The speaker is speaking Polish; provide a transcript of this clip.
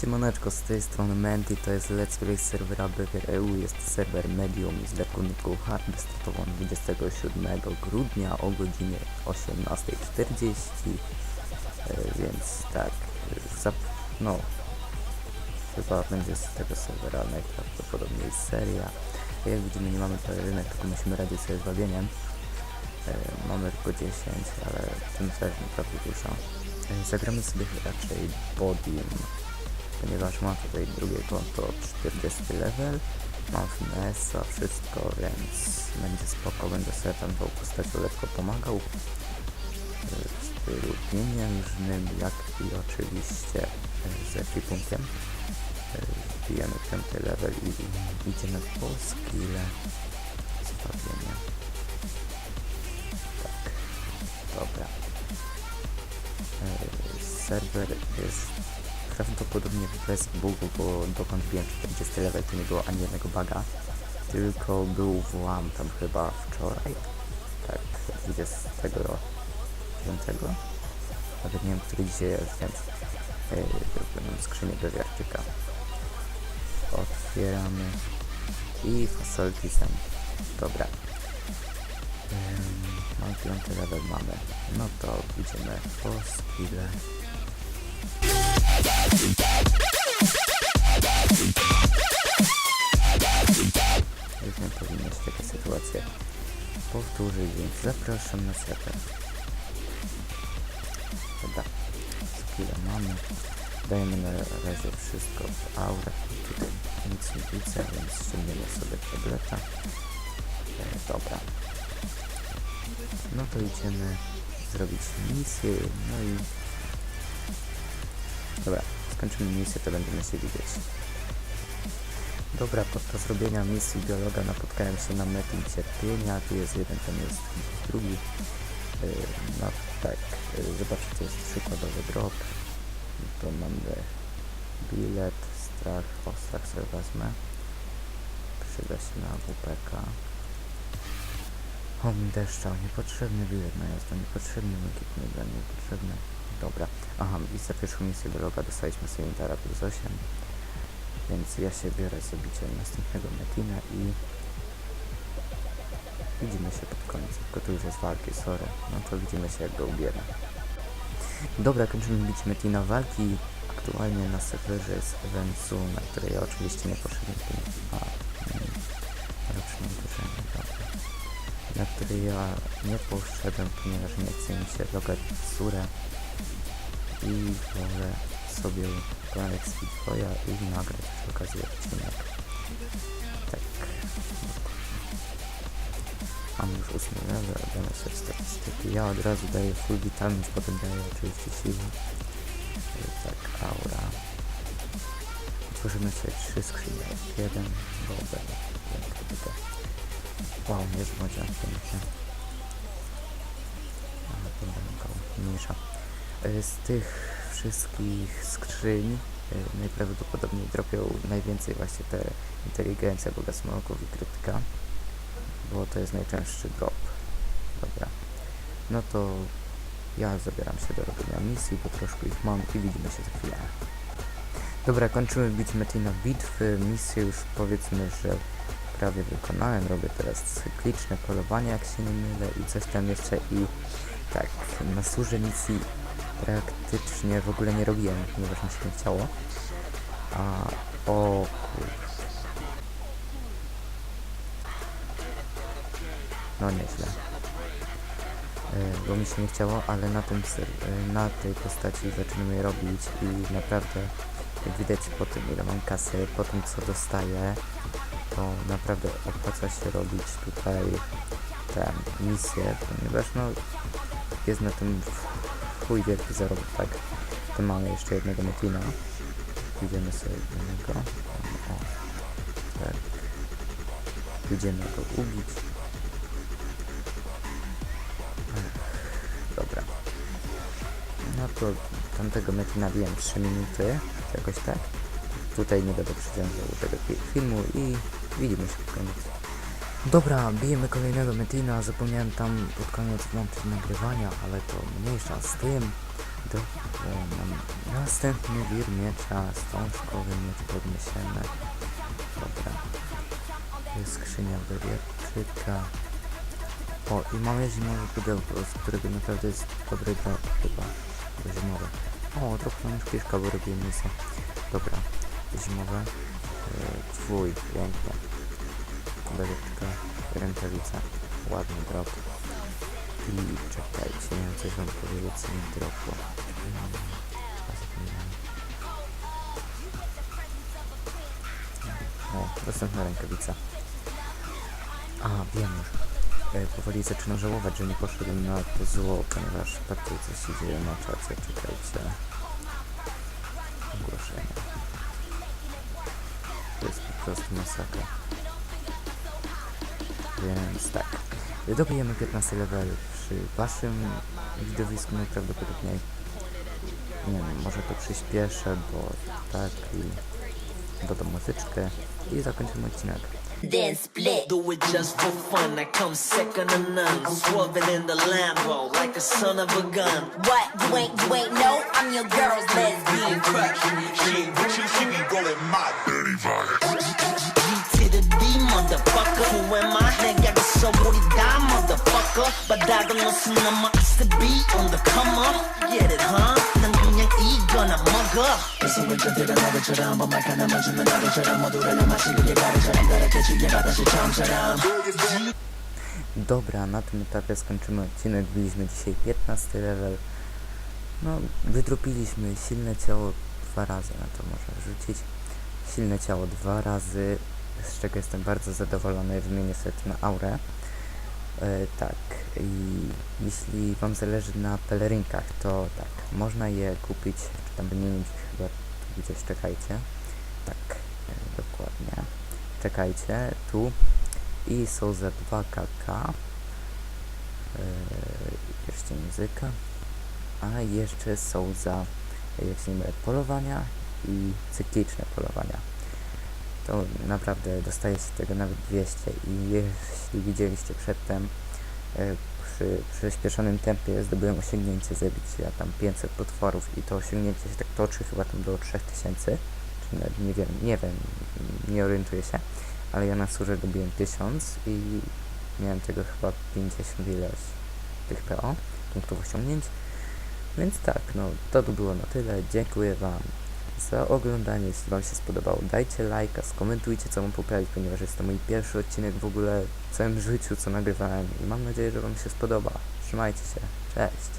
Siemaneczko, z tej strony Menti, to jest Let's Play serwera BWRU, jest serwer Medium z Darkuniku Hard, wystartował 27 grudnia o godzinie 18.40, e, więc tak, zap, no, chyba będzie z tego serwera najprawdopodobniej seria. Jak widzimy nie mamy pelerynek, tylko musimy radzić sobie z wabieniem. E, mamy tylko 10, ale tym też naprawdę dużo. E, zagramy sobie raczej Bodium ponieważ mam tutaj drugie konto 40 level, mam finessa, wszystko, więc będzie spoko, będę sobie tam tą postacią lekko pomagał w stylu pieniężnym, jak i oczywiście z ekwipunkiem. Y, Wbijemy piąty level i idziemy po skille dobra. Y, Serwer jest prawdopodobnie bez bugu, bo dokąd wiem 40 level to nie było ani jednego buga, tylko był włam tam chyba wczoraj, tak, 25, nawet nie wiem, który dzisiaj jest, więc yy, skrzynię do wiartyka. Otwieramy i fasolki są, dobra. Ym, no piąty level mamy, no to idziemy po skille. Już nie powinna się taka sytuacja powtórzyć, więc zapraszam na serwer. Dobra, skilla mamy. Dajemy na razie wszystko w aurę. Tutaj nic nie widzę, więc ściągniemy sobie tableta. E, dobra. No to idziemy zrobić misję, no i... Dobra, skończymy misję, to będziemy się widzieć. Dobra, podczas robienia misji biologa napotkałem się na metin cierpienia. Tu jest jeden, tam jest drugi. Yy, no tak, yy, zobaczcie, jest przykładowy drop. To mamy bilet, strach, o strach sobie wezmę. Przyda się na WPK. O, mi deszcza, niepotrzebny bilet na jazdę, niepotrzebny dla mnie, niepotrzebny. Dobra, aha, i za pierwszą misję biologa dostaliśmy sobie Intara plus 8. Więc ja się biorę z zabiciem następnego Metina i widzimy się pod koniec. Tylko tu już jest walki, sorry. No to widzimy się jak go ubierę. Dobra, kończymy bić Metina walki. Aktualnie na serwerze jest event Zoom, na który ja oczywiście nie poszedłem. A, Ja nie poszedłem, ponieważ nie chce mi się logać surę i wolę sobie planek Speedboya i nagrać przy okazji odcinek. Tak. Mam już 8 level, damy sobie statystyki. Ja od razu daję full vitamins, potem daję oczywiście siłę. I Tak, aura. Tworzymy sobie trzy skrzynie. Jeden, dobra, pięknie. Wow, jest moja pięknie. A, dobra, go mniejsza. E, Z tych wszystkich skrzyń y, najprawdopodobniej dropią najwięcej właśnie te inteligencja boga smoków i krytyka, bo to jest najczęstszy drop. Dobra, no to ja zabieram się do robienia misji, bo troszkę ich mam i widzimy się za chwilę. Dobra, kończymy bić Metina bitwy, misję już powiedzmy, że prawie wykonałem, robię teraz cykliczne polowanie, jak się nie mylę i coś tam jeszcze i tak, na służę misji praktycznie w ogóle nie robiłem, ponieważ mi się nie chciało. A o kur... No nieźle. E, Bo mi się nie chciało, ale na tym e, na tej postaci zaczynamy je robić i naprawdę jak widać po tym ile mam kasy, po tym co dostaję, to naprawdę opłaca się robić tutaj tę misję, ponieważ no jest na tym chuj wielki zarobek, tak? Tu mamy jeszcze jednego Metina. Idziemy sobie do niego. O, tak. Idziemy go ubić. Dobra. No to tamtego Metina biłem 3 minuty, jakoś tak. Tutaj nie będę przywiązał do tego fi- filmu i widzimy się w końcu. Dobra, bijemy kolejnego Metina, zapomniałem tam pod koniec włączyć nagrywania, ale to mniejsza z tym. Do, następny wir miecza, stążkowy miecz podniesiemy. Dobra. Skrzynia Beriaczyka. O, i mamy zimowe pudełko, z którego naprawdę jest dobry do chyba. To zimowe. O, trochę mam już kiszka, bo robię. Dobra, zimowe. Twój, pięknie. Beriaczyka, rękawica. Ładny drop. I czekajcie, miałem coś wam powiedzieć, co mi dropło. Mm. O, dostępna rękawica. A, wiem już. E, powoli zaczynam żałować, że nie poszedłem na to zło, ponieważ patrzcie co się dzieje na czacie, czekajcie. Prostu masakra. Więc tak. Dobijemy 15 level przy waszym widowisku najprawdopodobniej. Nie wiem, może to przyspieszę, bo tak i dodam muzyczkę i zakończymy odcinek. then split. Do it just for fun. I come second to none. Swerving in the Lambo like a son of a gun. What? You ain't, you ain't no. I'm your girl's lesbian crush. She ain't with you, she be rolling my dirty vibes. G to the D, motherfucker. Who am I? Nigga, the soul would die, motherfucker. But I don't listen to my to be on the come up. Get it, huh? 난 그냥 이거나 먹어. 그래서 왼쪽들은 너희처럼 엄마 하나 맞추면 너희처럼 모두를 마시기에 가르처럼 가르쳐주게 받아줄 처음처럼. Dobra, na tym etapie skończymy odcinek. Byliśmy dzisiaj 15 level. No, wydropiliśmy silne ciało dwa razy, na to można rzucić. Silne ciało dwa razy, z czego jestem bardzo zadowolony. Wymienię sobie to na aurę. E, tak, i jeśli Wam zależy na pelerynkach, to tak, można je kupić, czy tam wymienić chyba gdzieś, czekajcie. Tak, e, dokładnie. Czekajcie, tu i są za 2 kk yy, pierścień języka a jeszcze są za jak się polowania i cykliczne polowania to naprawdę dostaje się tego nawet 200 i jeśli widzieliście przedtem yy, przy przyspieszonym tempie zdobyłem osiągnięcie ja tam 500 potworów i to osiągnięcie się tak toczy chyba tam do 3000 czy nawet nie wiem, nie wiem, nie orientuję się ale ja na surze dobiłem 1000 i miałem tego chyba 50 ileś tych PO, punktów osiągnięć. Więc tak, no to by było na tyle. Dziękuję Wam za oglądanie. Jeśli Wam się spodobało, dajcie lajka, skomentujcie co mam poprawić, ponieważ jest to mój pierwszy odcinek w ogóle w całym życiu, co nagrywałem i mam nadzieję, że Wam się spodoba. Trzymajcie się, cześć!